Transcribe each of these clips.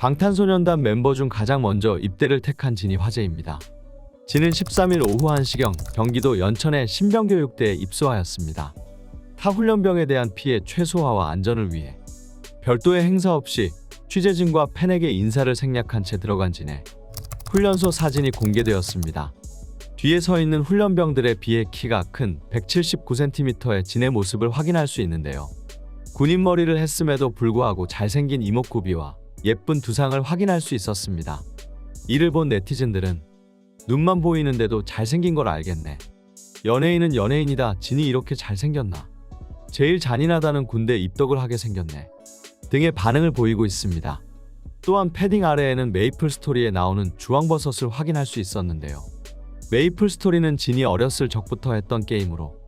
방탄소년단 멤버 중 가장 먼저 입대를 택한 진이 화제입니다. 진은 13일 오후 1시경 경기도 연천의 신병교육대에 입소하였습니다. 타 훈련병에 대한 피해 최소화와 안전을 위해 별도의 행사 없이 취재진과 팬에게 인사를 생략한 채 들어간 진의 훈련소 사진이 공개되었습니다. 뒤에 서 있는 훈련병들에 비해 키가 큰 179cm의 진의 모습을 확인할 수 있는데요. 군인 머리를 했음에도 불구하고 잘생긴 이목구비와 예쁜 두상을 확인할 수 있었습니다. 이를 본 네티즌들은 눈만 보이는데도 잘생긴 걸 알겠네. 연예인은 연예인이다. 진이 이렇게 잘생겼나? 제일 잔인하다는 군대 입덕을 하게 생겼네. 등의 반응을 보이고 있습니다. 또한 패딩 아래에는 메이플 스토리에 나오는 주황버섯을 확인할 수 있었는데요. 메이플 스토리는 진이 어렸을 적부터 했던 게임으로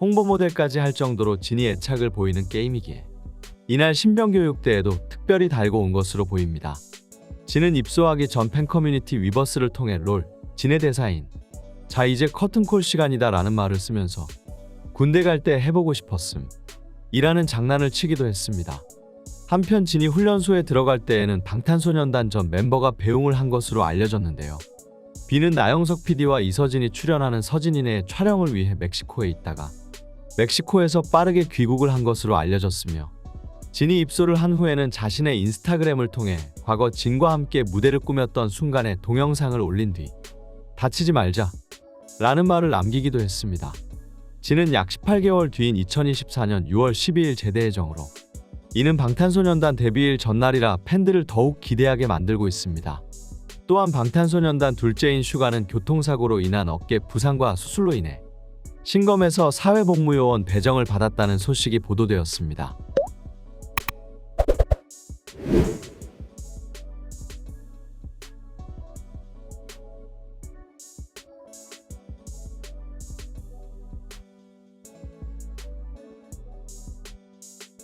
홍보 모델까지 할 정도로 진이 애착을 보이는 게임이기에 이날 신병교육대에도 특별히 달고 온 것으로 보입니다. 진은 입소하기 전 팬 커뮤니티 위버스를 통해 롤, 진의 대사인 자 이제 커튼콜 시간이다 라는 말을 쓰면서 군대 갈 때 해보고 싶었음 이라는 장난을 치기도 했습니다. 한편 진이 훈련소에 들어갈 때에는 방탄소년단 전 멤버가 배웅을 한 것으로 알려졌는데요. 비는 나영석 PD와 이서진이 출연하는 서진이네의 촬영을 위해 멕시코에 있다가 멕시코에서 빠르게 귀국을 한 것으로 알려졌으며 진이 입소를 한 후에는 자신의 인스타그램을 통해 과거 진과 함께 무대를 꾸몄던 순간의 동영상을 올린 뒤 다치지 말자 라는 말을 남기기도 했습니다. 진은 약 18개월 뒤인 2024년 6월 12일 제대 예정으로 이는 방탄소년단 데뷔일 전날이라 팬들을 더욱 기대하게 만들고 있습니다. 또한 방탄소년단 둘째인 슈가는 교통사고로 인한 어깨 부상과 수술로 인해 신검에서 사회복무요원 배정을 받았다는 소식이 보도되었습니다.